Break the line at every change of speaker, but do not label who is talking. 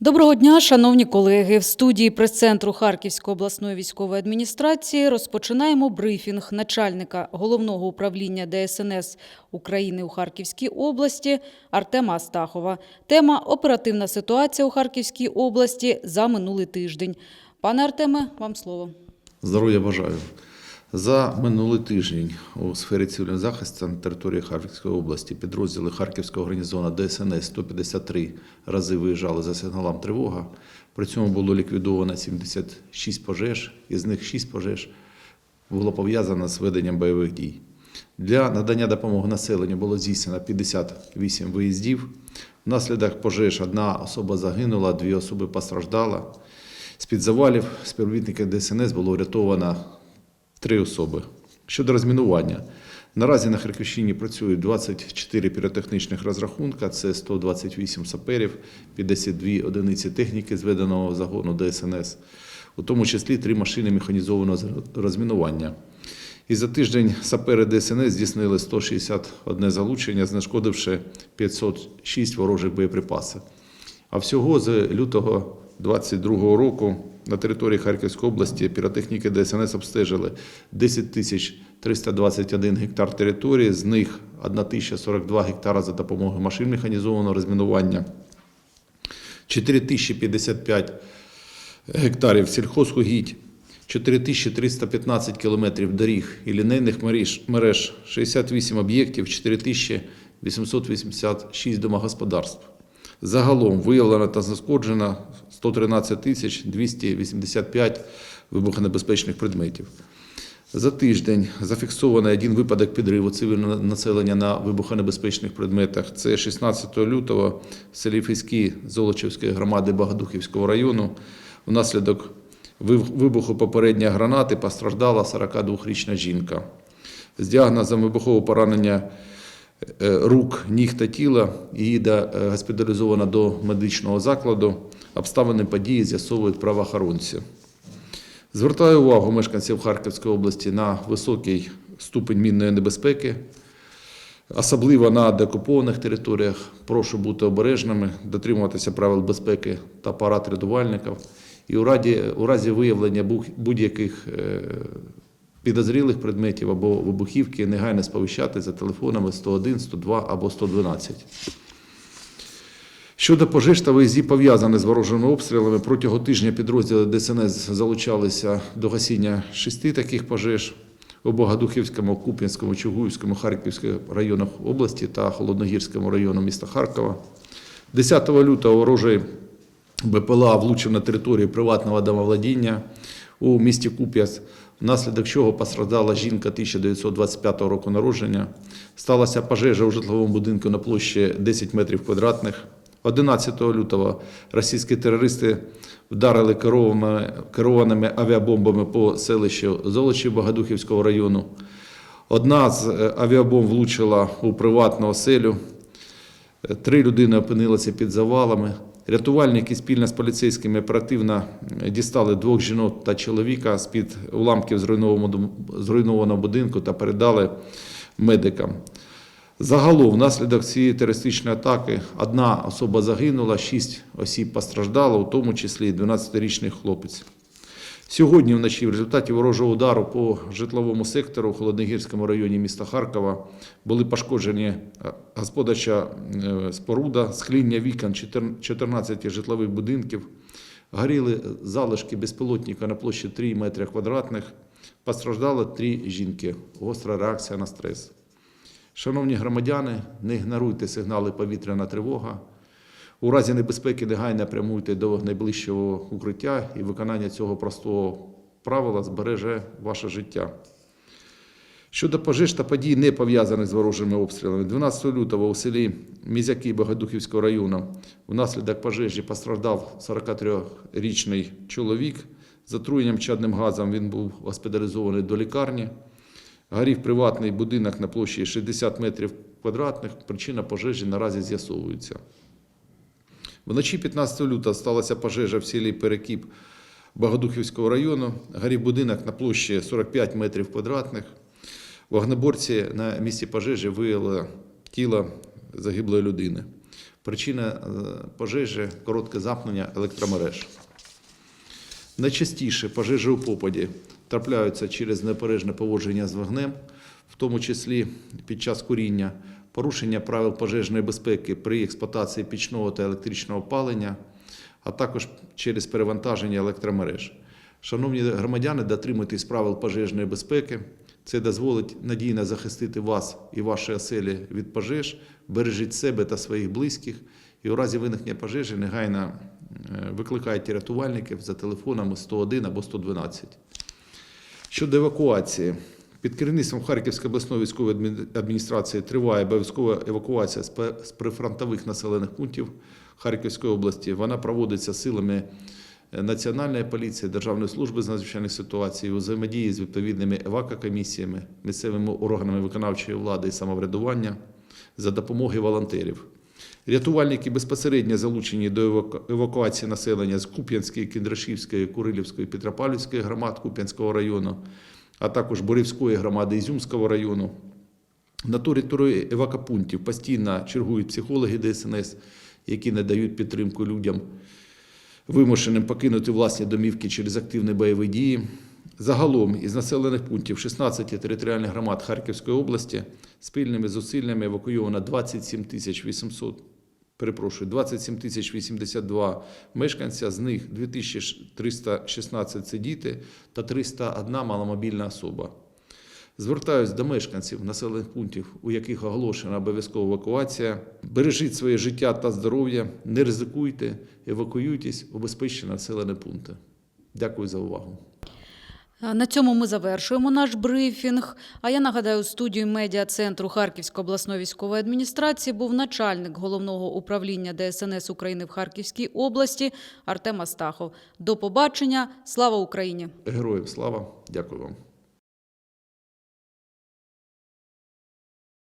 Доброго дня, шановні колеги. В студії прес-центру Харківської обласної військової адміністрації розпочинаємо брифінг начальника головного управління ДСНС України у Харківській області Артема Астахова. Тема оперативна ситуація у Харківській області за минулий тиждень. Пане Артеме, вам слово.
Здоров'я бажаю. За минулий тиждень у сфері цивільного захисту на території Харківської області підрозділи Харківського гарнізону ДСНС 153 рази виїжджали за сигналом тривога. При цьому було ліквідовано 76 пожеж, із них 6 пожеж було пов'язано з веденням бойових дій. Для надання допомоги населенню було здійснено 58 виїздів. Внаслідок пожеж одна особа загинула, дві особи постраждали. З-під завалів співробітників ДСНС було врятовано три особи. Щодо розмінування. Наразі на Харківщині працюють 24 піротехнічних розрахунка, це 128 саперів, 52 одиниці техніки зведеного загону ДСНС, у тому числі три машини механізованого розмінування. І за тиждень сапери ДСНС здійснили 161 залучення, знешкодивши 506 ворожих боєприпасів. А всього з лютого 2022 року на території Харківської області піротехніки ДСНС обстежили 10 тисяч 321 гектар території, з них 1042 гектара за допомогою машин механізованого розмінування, 4055 гектарів сільхозугідь, 4315 кілометрів доріг і лінейних мереж 68 об'єктів, 4886 домогосподарств. Загалом виявлено та знешкоджено 113 тисяч 285 вибухонебезпечних предметів. За тиждень зафіксований один випадок підриву цивільного населення на вибухонебезпечних предметах. Це 16 лютого в селі Фіські Золочівської громади Богодухівського району. Внаслідок вибуху попередньої гранати постраждала 42-річна жінка. З діагнозом вибухового поранення рук, ніг та тіла її да- е, до медичного закладу. Обставини події з'ясовують правоохоронці. Звертаю увагу мешканців Харківської області на високий ступень мінної небезпеки, особливо на деокупованих територіях. Прошу бути обережними, дотримуватися правил безпеки та парад рятувальників. І у разі, у разі виявлення будь-яких е, підозрілих предметів або вибухівки негайно сповіщати за телефонами 101, 102 або 112. Щодо пожеж та виїздів пов'язаних з ворожими обстрілами, протягом тижня підрозділи ДСНС залучалися до гасіння шести таких пожеж у Богодухівському, Куп'янському, Чугуївському, Харківському районах області та Холодногірському району міста Харкова. 10 лютого ворожий БПЛА влучив на територію приватного домовладіння у місті Куп'яс, внаслідок чого постраждала жінка 1925 року народження. Сталася пожежа у житловому будинку на площі 10 метрів квадратних. 11 лютого російські терористи вдарили керованими, авіабомбами по селищу Золочі Богодухівського району. Одна з е, авіабомб влучила у приватну оселю. Три людини опинилися під завалами. Рятувальники спільно з поліцейськими оперативно дістали двох жінок та чоловіка з-під уламків зруйнованого зруйнованого будинку та передали медикам. Загалом, внаслідок цієї терористичної атаки, одна особа загинула, шість осіб постраждало, у тому числі 12-річний хлопець. Сьогодні вночі в результаті ворожого удару по житловому сектору в Холодногірському районі міста Харкова були пошкоджені е, господарча е, споруда, скління вікон 14 житлових будинків, горіли залишки безпілотника на площі 3 метри квадратних, постраждало три жінки. Гостра реакція на стрес. Шановні громадяни, не ігноруйте сигнали повітряна тривога. У разі небезпеки негайно прямуйте до найближчого укриття і виконання цього простого правила збереже ваше життя. Щодо пожеж та подій, не пов'язаних з ворожими обстрілами, 12 лютого у селі Мізяки Богодухівського району внаслідок пожежі постраждав 43-річний чоловік. З отруєнням чадним газом він був госпіталізований до лікарні. Горів приватний будинок на площі 60 метрів квадратних. Причина пожежі наразі з'ясовується. Вночі 15 лютого сталася пожежа в селі Перекіп Богодухівського району. Горів будинок на площі 45 метрів квадратних. Вогнеборці на місці пожежі виявили тіло загиблої людини. Причина е, пожежі коротке замкнення електромереж. Найчастіше пожежі у попаді трапляються через непережне поводження з вогнем, в тому числі під час куріння, порушення правил пожежної безпеки при експлуатації пічного та електричного опалення, а також через перевантаження електромереж. Шановні громадяни, дотримуйтесь правил пожежної безпеки. Це дозволить надійно захистити вас і ваші оселі від пожеж, бережіть себе та своїх близьких. І у разі виникнення пожежі негайно е, викликайте рятувальників за телефонами 101 або 112. Щодо евакуації, під керівництвом Харківської обласної військової адміністрації триває обов'язкова евакуація з прифронтових населених пунктів Харківської області. Вона проводиться силами е, Національної поліції, Державної служби з надзвичайних ситуацій, у взаємодії з відповідними евакокомісіями, місцевими органами виконавчої влади і самоврядування за допомогою волонтерів. Рятувальники безпосередньо залучені до евакуації населення з Куп'янської, Кіндрашівської, Курилівської, Петропавлівської громад Куп'янського району, а також Борівської громади Ізюмського району. На території евакопунктів постійно чергують психологи ДСНС, які надають підтримку людям, вимушеним покинути власні домівки через активні бойові дії. Загалом із населених пунктів 16 територіальних громад Харківської області спільними зусиллями евакуйовано 27 тисяч 800, перепрошую, 27 тисяч 82 мешканця, з них 2316 – це діти та 301 маломобільна особа. Звертаюсь до мешканців населених пунктів, у яких оголошена обов'язкова евакуація. Бережіть своє життя та здоров'я, не ризикуйте, евакуюйтесь у безпечні населені пункти. Дякую за увагу.
На цьому ми завершуємо наш брифінг. А я нагадаю, у студії медіа-центру Харківської обласної військової адміністрації був начальник головного управління ДСНС України в Харківській області Артем Астахов. До побачення. Слава Україні!
Героям слава! Дякую вам.